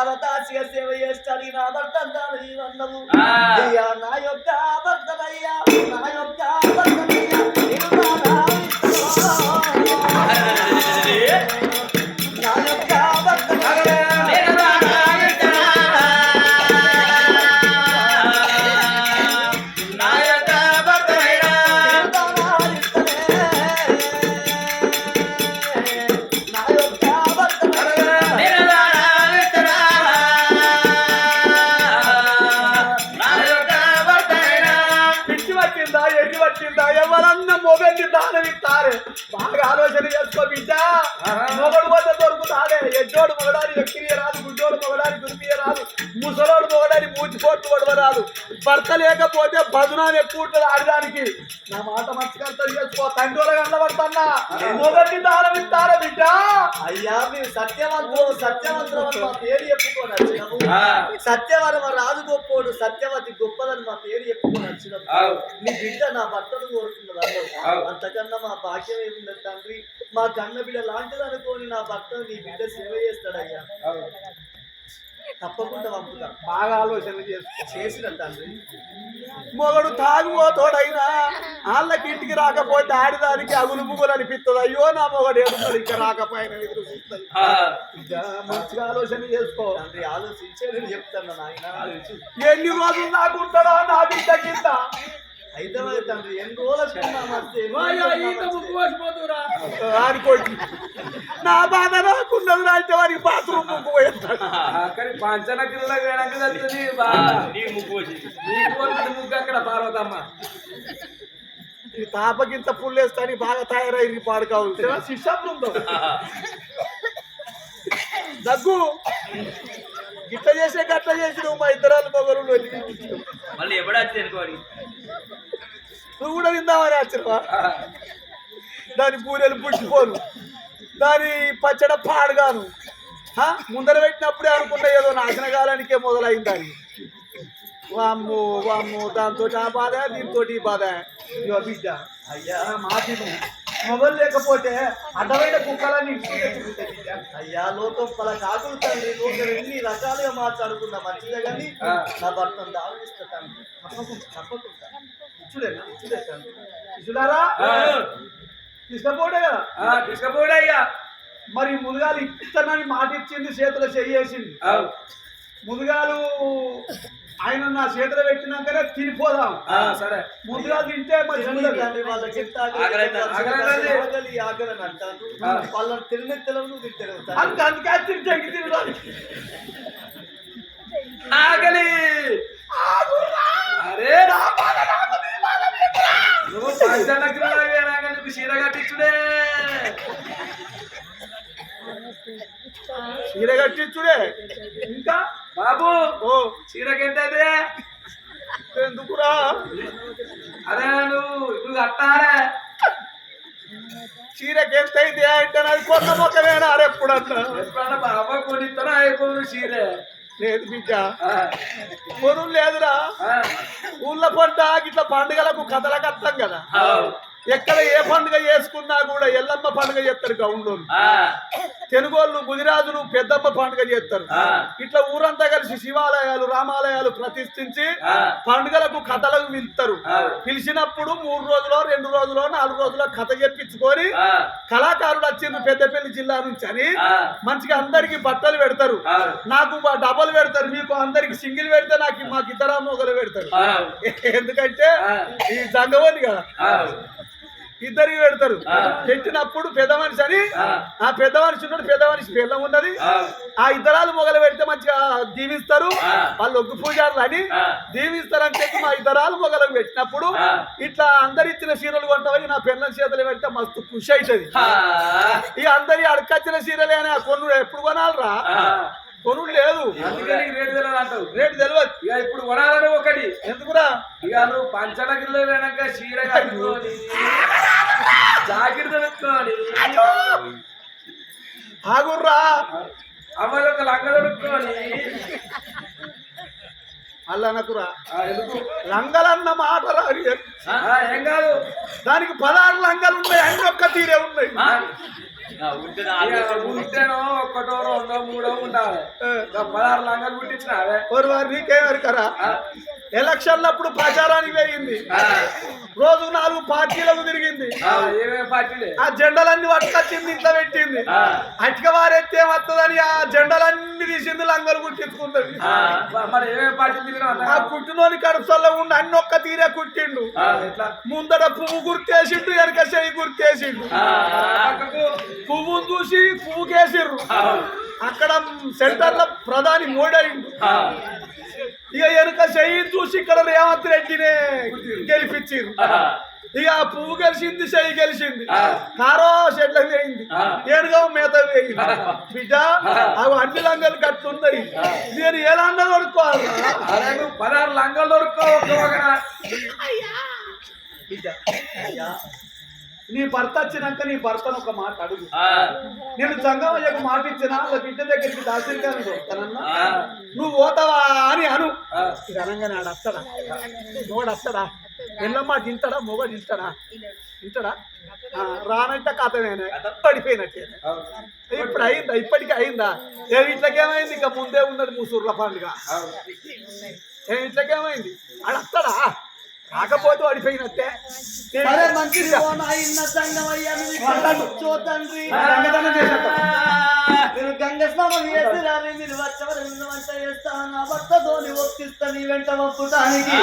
పాలదాసిగా సేవ చేస్తాడు. నా భర్త ఆ. అయ్యా నా యొక్క భర్తనయ్యా నా యొక్క భర్తనయ్యా పట్టిందా ఎన్ని పట్టిందా? ఎవరన్నా మొగల్ని దానం ఇస్తారు? బాగా ఆలోచన చేసుకో బిడ్డ. మొగడు వద్ద దొరుకుతాడే ఎడ్డోడు మొగడాని ఎక్కిరియ రాదు గుడ్డోడు మొగడాని దుర్పియ రాదు ముసలోడు మొగడాని మూచిపోటు పడవ రాదు భర్త లేకపోతే బదునాన్ని ఎక్కువ ఉంటుంది ఆడడానికి. నా మాట మంచిగా అర్థం చేసుకో. తండ్రి కనబడుతున్నా మొగల్ని దానం ఇస్తారా బిడ్డ? అయ్యా మీరు సత్యవంతులు అని మా పేరు చెప్పుకొని వచ్చినాము ఆ. సత్యవరమ రాజు గొప్పోడు సత్యవతి గొప్పదని మా పేరు చెప్పుకొని వచ్చినాము అవు. నీ బిడ్డ నా భర్తను కోరుతున్నది అన్నావు అవు. అంతకన్నా మా భాగ్యం ఏముంది తండ్రి? మా కన్న బిడ్డ లాంటిది అనుకోని నా భర్త నీ బిడ్డ సేవ చేస్తాడయ్యా. తప్పకుండా పంపుతా. బాగా ఆలోచన చేసిన తండ్రి. మొగడు తాగుబోతోడైనా వాళ్ళకి ఇంటికి రాకపోతే ఆడిదానికి అగులు ముగులు అనిపిస్తుంది అయ్యో నా మొగడు ఏడున్నాడు ఇంకా రాకపోయినా ఎదురు చూస్తుంది. మంచిగా ఆలోచన చేసుకో. తండ్రి ఆలోచించే నేను చెప్తాను నాయన. ఎన్ని రోజులు నాకుంటాడో నా బిడ్డ కింద? అయితే తండ్రి ఎన్ని ఉన్నామంటే ఆడుకోండి. నా బాధ నాకున్నది అంటే వాడికి బాత్రూమ్ ముక్కు పోయేస్తాడు పంచన కిల్ల ఆ, నీ ముక్కు ముగ్గు అక్కడ పార్వతమ్మ. ఈ తాపకింత పుల్లేస్తాని బాగా తయారయ్యి పాడు కావాలి. శిష్యం దగ్గు. గిట్ల చేసే గట్ల చేసి నువ్వు మా ఇద్దరాలు మొగలు మళ్ళీ అనుకోడి నువ్వు కూడా తిందామని ఆశ్చర్యమా? దాని పూరెలు పుట్టిపోను. దాని పచ్చడ పాడుగాను? ముందర పెట్టినప్పుడే అనుకున్న ఏదో నాశనకాలానికే మొదలైంది అది. వామ్ము వామ్ము దాంతో ఆ బాధ దీంతో ఈ బాధ. బిడ్డ. అయ్యా మాటిను మొబైల్ లేకపోతే అడ్డమైన కుక్కలని. అయ్యా లోకం పల కాకులు తండ్రి లోకం ఎన్ని రకాలుగా మాట్లాడుకున్నా మంచిదే కానీ. నా తప్పకుండా తండ్రి. ఇసులారా తీసుకపోతే కదా. ఆ, తీసుకపోడయ్యా మరి మునుగాలు ఇస్తానని మాట ఇచ్చింది చేతిలో చెయ్యేసింది. మునుగాలు ఆయన నా చేతిలో పెట్టినాకనే తినిపోదాం. ఆ, సరే. ముందుగా తింటే. వాళ్ళని నువ్వు తింటారు అంత అందుకే తినడానికి. ఆకలి. అరే. నువ్వు నీకు చీర కట్టించుడే. చీర కట్టించుడే. ఇంకా? బాబు. ఓ చీరకి ఎంత అయితే ఎందుకురా? అరే నువ్వు నువ్వు కట్టారే చీరకి ఎంత అయితే అంటే నాది కొన్న మొక్కమేనా ఎప్పుడన్నా? ఎప్పుడన్నా బాబా కొనిస్తారా అయిపోను చీరే? లేదు బిడ్డ. కొను లేదురా. ఊళ్ళ పంట ఇట్లా పండుగలకు కథలకు వస్తాం కదా. ఎక్కడ ఏ పండుగ చేసుకున్నా కూడా ఎల్లమ్మ పండుగ చేస్తారు గౌండ్లు ఆ. తెలుగోళ్ళు గుజరాజులు పెద్దమ్మ పండుగ చేస్తారు. ఇట్లా ఊరంతా కలిసి శివాలయాలు రామాలయాలు ప్రతిష్ఠించి. పండుగలకు కథలకు పిలుస్తారు. పిలిచినప్పుడు మూడు రోజులో రెండు రోజులో నాలుగు రోజులో కథ చెప్పించుకొని. కళాకారుడు వచ్చిండ్రు పెద్దపల్లి జిల్లా నుంచి అని. మంచిగా అందరికి బట్టలు పెడతారు. నాకు మా డబల్ పెడతారు మీకు అందరికి సింగిల్ పెడితే నాకు మాకు ఇద్దరు మొగలు పెడతారు. ఎందుకంటే. ఈ జంగవని కదా ఇద్దరికి పెడతారు. పెట్టినప్పుడు పెద్ద మనిషి అని ఆ. పెద్ద మనిషి ఉన్నాడు పెద్ద మనిషి పిల్లం ఉన్నది ఆ. ఇద్దరాలు మొగలు పెడితే మంచిగా దీవిస్తారు. వాళ్ళు ఒగ్గు పూజారులు అని. దీవిస్తారని చెప్పి మా ఇద్దరాలు మొగలకు పెట్టినప్పుడు. ఇట్లా అందరు ఇచ్చిన చీరలు కొంటామని నా పిల్లల చేతులు పెడితే మస్తు ఖుషి అవుతుంది. ఈ అందరి అడకొచ్చిన చీరలే అని ఆ కొను ఎప్పుడు కొనాలరా ఆ. కొను లేదు అందుకే నీకు రేటు తెలియదు అంటావు. రేటు తెలియదు. ఇక ఇప్పుడు కొనాలని ఒకటి. ఎందుకురా? ఇక నువ్వు పంచన కిలో వెనక చీర కట్టుకొని జాకెట్ తొడుక్కొని ఆగుర్రా. అమ్మాయి ఒక లంగ తొడుక్కొని అల్లనకురా. లంగలన్న మాట ఏం కాదు. దానికి పదహారు లంగలు ఉన్నాయి అన్ని ఒక్క తీరే ఉన్నాయి. ఉంటేనో ఒక్కటో రెండో మూడో ఉండాలి పదహారు లంగాలు కుట్టించినావే ఓరి వారు నీకేమరికరా ఎలక్షన్లప్పుడు ప్రచారానికి వేయింది ఆ, రోజు నాలుగు పార్టీలకు తిరిగింది. ఆ జెండలన్నీ పట్టుకొచ్చింది ఇంట్లో పెట్టింది. అటుక వారెత్తే వస్తుందని ఆ జెండలన్నీ తీసింది లంగలు కుట్టించుకుంటది ఆ, కుట్టినోని కడుపులో ఉండి అన్ని ఒక్క తీరే కుట్టిండు. ముందర పువ్వు గుర్తేసిండు వెనక చెయ్యి గుర్తేసిండు పువ్వును చూసి పువ్వు కేసిర్రు అక్కడ సెంటర్లో ప్రధాని మోడీ ఇక వెనుక చూసి ఇక్కడ రేవంత్ రెడ్డినే గెలిపించారు ఆ, ఇక ఆ పువ్వు గెలిచింది చెయ్యి గెలిచింది. కారో షెడ్లకు వేయింది ఆ. ఏనుగా మేత వేయింది బిడ్డ అవి అన్ని లంగలు కట్టున్నాయి నేను ఎలా అన్న కొడుకోవాలి పదహారు లంగాలు ఒకన బిడ్డ నీ భర్త వచ్చినాక నీ భర్తను ఒక మాట అడుగు. నేను జంగమయ్యకు మాట ఇచ్చినా వాళ్ళ బిడ్డ దగ్గరికి ఆ. నువ్వు పోతావా అని అను. అనగానే ఆడ వస్తాడా మొగడు వస్తాడా ఎల్లమ్మ తింటాడా? మొగడు తింటాడా? తింటాడా? రానంటే కథమేనే పడిపోయినట్టే ఇప్పుడు అయిందా? ఇప్పటికీ అయిందా? ఏ ఇట్లకేమైంది? ఇక ముందే ఉన్నది ముసూర్ల పండుగ. ఏ ఇట్లకేమైంది? ఆడ వస్తాడా రాకపోతే పడిపోయినట్టే సరే మంచిది గంగ స్నానం చేసి రాని మీరు వచ్చవరు వంట చేస్తా నా భర్తతోని ఒప్పిస్తా నీ వెంట ఒప్పుటానికి.